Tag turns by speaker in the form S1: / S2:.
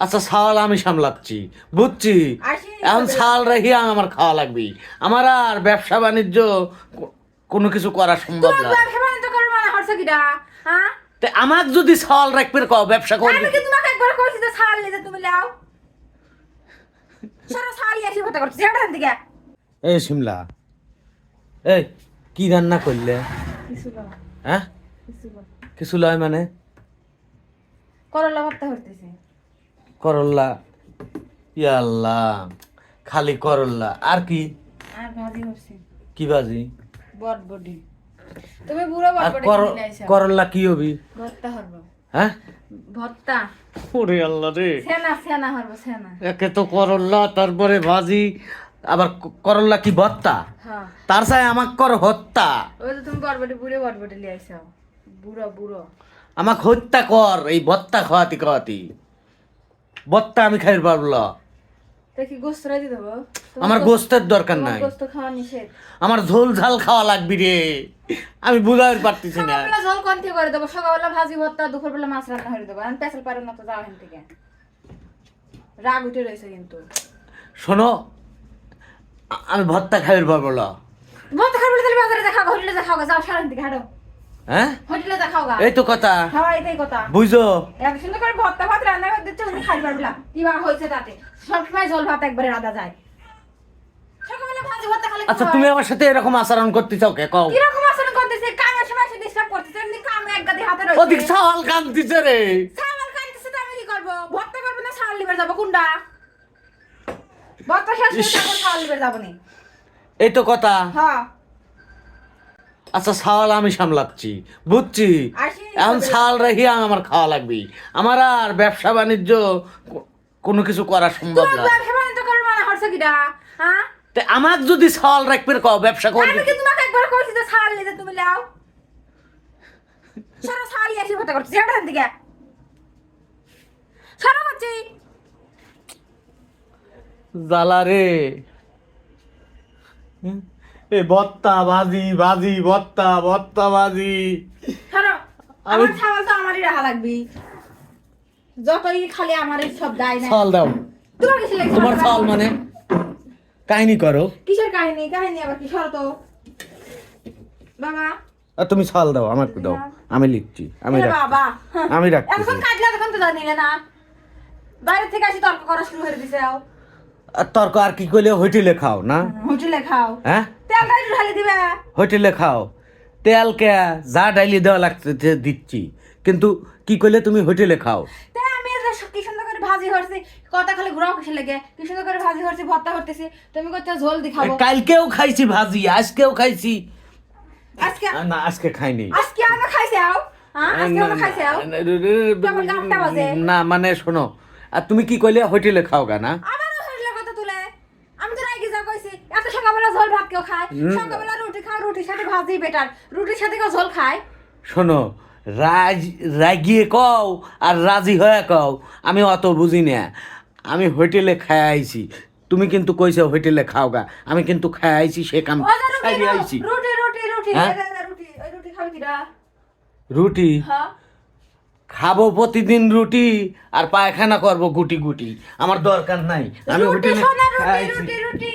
S1: আচ্ছা ছাল আমি সামলাচ্ছি বুঝছি? এখন ছাল রেখে আমার খাওয়া লাগবে। আমার আর ব্যবসা বাণিজ্য কোনো কিছু করা সম্ভব না।
S2: ব্যবসা বাণিজ্য করবে মানে হ্যাঁ?
S1: তে আমাকে যদি ছাল রাখবে কও ব্যবসা করবি
S2: আমি কি? তোমাকে একবার কইছি যে ছাল নিতে তুমি লাও? সারা ছাল আসি কথা করছি সেটা দিকে
S1: এই শিমলা এই কি রান্না করলে?
S2: কিছু না
S1: হ্যাঁ?
S2: কিছু না
S1: কিছু লয় মানে?
S2: করলা ভর্তা করতেছে।
S1: করল্লা ইয়াল্লাহ খালি করল্লা আর কি?
S2: আর ভাজি করছি।
S1: কি বাজি
S2: বটবডি তুমি বুড়ো আইছো।
S1: করল্লা কি হবি?
S2: ভর্তা হরব।
S1: হ্যাঁ?
S2: ভর্তা।
S1: ওরে আল্লাহ রে।
S2: সেনা সেনা হরব সেনা।
S1: একে তো করল্লা তারপরে ভাজি। আবার করল্লা কি ভত্তা
S2: হ্যাঁ।
S1: তার সাথে আমাক কর হত্যা
S2: ওই তো তুমি বটবডি বুড়ো বটবডি লিয়ে আইছো। বুড়ো বুড়ো।
S1: আমাক হত্যা কর এই ভত্তা খাওয়াতি খাওয়াতি। ভত্তা আমি খাইতে পারব না।
S2: দেখি
S1: আমার গোস্তের দরকার নাই।
S2: গোস্ত খাওয়া নিষেধ।
S1: আমার ঝোল ঝাল খাওয়া লাগবে রে। আমি বুঝাতে পারতেছি না।
S2: জল কোন থেকে করে দেবো? সকালবেলা ভাজি ভর্তা দুপুরবেলা মাছ রান্না করে দেবো। আমি পেছাল পারেন না তো যাও এখান থেকে। রাগ উঠে রয়েছে কিন্তু।
S1: শোনো আমি ভত্তা খাইতে পারব না
S2: ভর্তা খাবে তাহলে বাজারে দেখা হোটেলে দেখাও যাও সারান থেকে হাঁটো।
S1: হ্যাঁ?
S2: হোটেলে দেখাও গা
S1: এই তো কথা।
S2: খাওয়া এটাই কথা।
S1: বুঝো।
S2: এত সুন্দর করে ভর্তা ভাত রান্না করে দিচ্ছে তুমি খাই পারবে না। কি বা হয়েছে তাতে? সবসময় জল ভাত একবারে রাধা যায়। সকালবেলা ভাজি ভর্তা খালে
S1: আচ্ছা তুমি আমার সাথে এরকম আচরণ করতে চাও কে? কও।
S2: আচরণ করতেছে? কামের সময় সে ডিস্টার্ব করতেছে। এমনি কামে এক গাদি হাতে
S1: ওদিক
S2: রয়েছে
S1: সাওয়াল কান্দিছে রে
S2: তো আমি কি করব? ভর্তা করব না লিবার যাব? কোনটা? ভর্তা শেষ করে লিবার যাব নি।
S1: এই তো কথা।
S2: হ্যাঁ।
S1: আচ্ছা ছাল আমি সামলাচ্ছি বুঝছি? এখন ছাল রেখে আমার খাওয়া লাগবে আমার আর ব্যবসা বাণিজ্য কোনো কিছু করা সম্ভব না।
S2: মানে হ্যাঁ?
S1: তে আমাক যদি ছাল রাখবে কও ব্যবসা করবি
S2: আমি তোমাকে একবার কইছি যে সাল নিতে তুমি লাও? সারা সাল কথা করছি সেটা দিকে? সারা করছি
S1: জ্বালা রে হুম? এ ভাজি ভত্তা ভত্তা ভাজি
S2: সারা
S1: আমি-
S2: আমার ছাগল তো আমারই রাখা লাগবি। যতই খালি আমারই সব দায় না
S1: ছাল দাও।
S2: তোমার কিছু লাগছে?
S1: তোমার ছাল মানে? কাহিনী করো।
S2: কিসের কাহিনী? কাহিনী আবার কি? শরত বাবা।
S1: আর তুমি ছাল দাও আমাকে দাও। আমি লিখছি আমি
S2: এ
S1: রাখছি।
S2: বাবা।
S1: আমি রাখতেছি।
S2: এখন কাটলে তখন তো জানিলে না। বাইরে থেকে আসি তর্ক করা শুরু করে দিছে। আও
S1: আর তর্ক আর কি করলে? হোটেলে খাও না?
S2: হোটেলে খাও।
S1: হ্যাঁ?
S2: ঢালি দিবে।
S1: হোটেলে খাও। তেল কে যা ডাইলি দেওয়া লাগছে দিচ্ছি। কিন্তু কি করলে তুমি হোটেলে খাও?
S2: কি সুন্দর করে ভাজি হরছি কথা খালি ঘুরাও কিসে লেগে? কি সুন্দর করে ভাজি হরছি ভর্তা করতেছি তুমি করতে ঝোল দি
S1: কালকেও খাইছি ভাজি আজকেও খাইছি।
S2: আজকে
S1: না আজকে খাইনি।
S2: আজকে খাইছে আও?
S1: না মানে শোনো আর তুমি কি কইলে হোটেলে খাও গা না
S2: আমারও হইলে কথা তুলে আমি তো রাইগে যা কইছি এত সকালবেলা ঝোল ভাত কেউ খায়। সকালবেলা রুটি খাও রুটির সাথে ভাজি বেটার। রুটির সাথে কেউ ঝোল খায়?
S1: শোনো রাজ রাগিয়ে কও আর রাজি হয়ে কও আমি অত বুঝি না। আমি হোটেলে খাই আইছি। তুমি কিন্তু কইছো হোটেলে খাও গা। আমি কিন্তু খাই আইছি সে কাম খাই আইছি।
S2: রুটি রুটি রুটি
S1: হ্যাঁ?
S2: রুটি রুটি খাবি কিরা?
S1: রুটি?
S2: হ্যাঁ।
S1: খাব প্রতিদিন রুটি আর পায়খানা করব গুটি গুটি। আমার দরকার নাই। আমি হোটেলে
S2: রুটি রুটি রুটি।